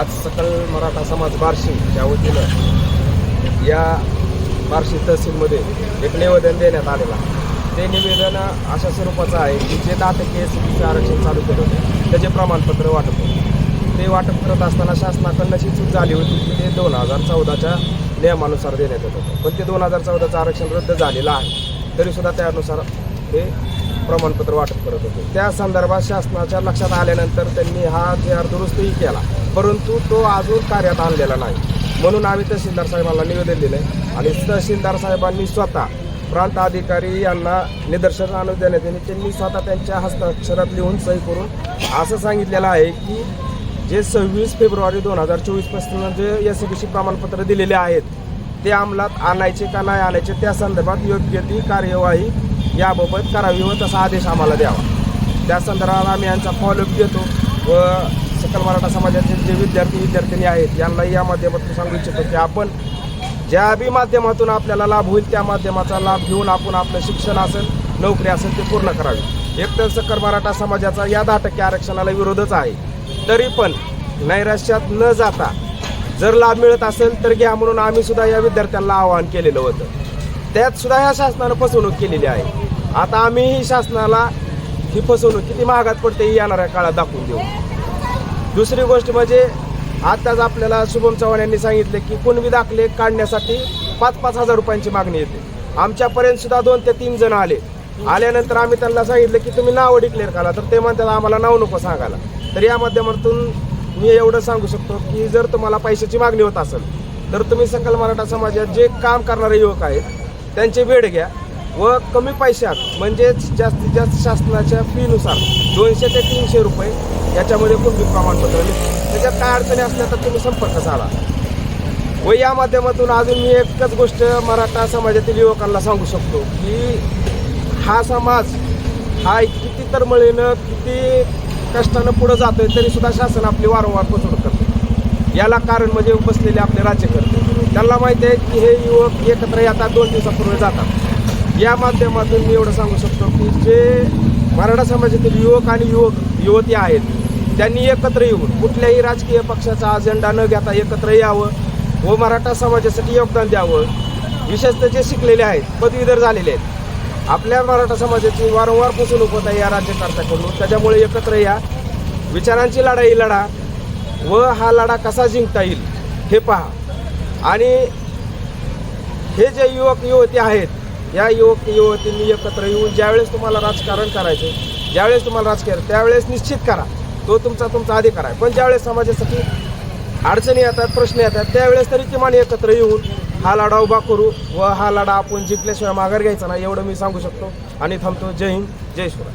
आज सकल मराठा समाज बार्शी वतीनं या बार्शी तहसीलमध्ये एक निवेदन देण्यात आलेलं ते निवेदन अशा स्वरूपाचं आहे की जे दहा टक्के एस आरक्षण चालू केलं होतं त्याचे प्रमाणपत्र वाटप होतं. ते वाटप करत असताना शासनाकडनं अशी चूक झाली होती की ते दोन हजार चौदाच्या नियमानुसार देण्यात येत होतं. पण ते दोन हजार चौदाचं आरक्षण रद्द झालेलं आहे तरीसुद्धा त्यानुसार ते प्रमाणपत्र वाटप करत होते. त्या संदर्भात शासनाच्या लक्षात आल्यानंतर त्यांनी हा जे दुरुस्तही केला परंतु तो अजून कार्यात आणलेला नाही. म्हणून आम्ही तहसीलदार साहेबांना निवेदन दिलं आहे आणि तहसीलदार साहेबांनी स्वतः प्रांत अधिकारी यांना निदर्शन आणून देण्यात येणे त्यांनी स्वतः त्यांच्या हस्ताक्षरात लिहून सही करून असं सांगितलेलं आहे की जे सव्वीस फेब्रुवारी दोन हजार चोवीसपासून जे एस बी सी प्रमाणपत्र दिलेले आहेत ते अंमलात आणायचे का नाही आणायचे त्या संदर्भात योग्य ती कार्यवाही याबाबत करावी व तसा आदेश आम्हाला द्यावा. त्या संदर्भात आम्ही यांचा फॉलोअप घेतो व सकल मराठा समाजाचे जे विद्यार्थी विद्यार्थिनी आहेत यांनाही या माध्यमातून सांगू इच्छितो की आपण ज्या बी माध्यमातून आपल्याला लाभ होईल त्या माध्यमाचा लाभ घेऊन आपण आपलं शिक्षण असेल नोकरी असेल ते पूर्ण करावी. एकतर सकल मराठा समाजाचा या दहा टक्के आरक्षणाला विरोधच आहे तरी पण नैराश्यात न जाता जर लाभ मिळत असेल तर घ्या म्हणून आम्ही सुद्धा या विद्यार्थ्यांना आवाहन केलेलं होतं. त्यात सुद्धा ह्या शासनानं फसवणूक केलेली आहे. आता आम्हीही शासनाला ही फसवणूक किती महागात पडते ही येणाऱ्या काळात दाखवून देऊ. दुसरी गोष्ट म्हणजे आताच आपल्याला शुभम चव्हाण यांनी सांगितले की कुणबी दाखले काढण्यासाठी पाच पाच हजार रुपयांची मागणी येते. आमच्यापर्यंत सुद्धा दोन ते तीन जण आले. आल्यानंतर आम्ही त्यांना सांगितलं की तुम्ही नाव डिक्लेअर करा तर ते म्हणतात आम्हाला नाव नको सांगायला. तर या माध्यमातून मी एवढं सांगू शकतो की जर तुम्हाला पैशाची मागणी होत असेल तर तुम्ही सकल मराठा समाजात जे काम करणारे युवक आहेत त्यांचे वेळ घ्या व कमी पैशात म्हणजेच जास्तीत जास्त शासनाच्या फीनुसार दोनशे ते तीनशे रुपये याच्यामध्ये कुणबी प्रमाणपत्र त्याच्यात काय अडचणी असल्या तर तुम्ही संपर्क साधा. व या माध्यमातून अजून मी एकच गोष्ट मराठा समाजातील युवकांना सांगू शकतो की हा समाज हा किती तरमळीनं किती कष्टानं पुढं जातोय तरी सुद्धा शासन आपली वारंवार फसवणूक करते याला कारण म्हणजे बसलेले आपले राज्यकर्ते. त्यांना माहिती आहे की हे युवक एकत्र येतात दोन दिवसापूर्वी जातात. या माध्यमातून मी एवढं सांगू शकतो की जे मराठा समाजातील युवक आणि युवक युवती आहेत त्यांनी एकत्र येऊन कुठल्याही राजकीय पक्षाचा अजेंडा न घेता एकत्र यावं व मराठा समाजासाठी योगदान द्यावं विशेषतः जे शिकलेले आहेत पदवीधर झालेले आहेत. आपल्या मराठा समाजाची वारंवार फसवणूक होत आहे या राज्यकर्त्याकडून. त्याच्यामुळे एकत्र या. विचारांची लढाई लढा व हा लढा कसा जिंकता येईल हे पहा. आणि हे जे युवक युवती आहेत या युवक युवतींनी एकत्र येऊन ज्यावेळेस तुम्हाला राजकारण करायचं ज्यावेळेस तुम्हाला राजकारण त्यावेळेस निश्चित करा. तो तुमचा तुमचा अधिकार आहे. पण ज्यावेळेस समाजासाठी अडचणी येतात प्रश्न येतात त्यावेळेस तरी किमान एकत्र येऊन हा लढा उभा करू व हा लढा आपण जिंकल्याशिवाय माघार घ्यायचा नाही एवढं मी सांगू शकतो. आणि थांबतो. जय हिंद. जय शिवराय.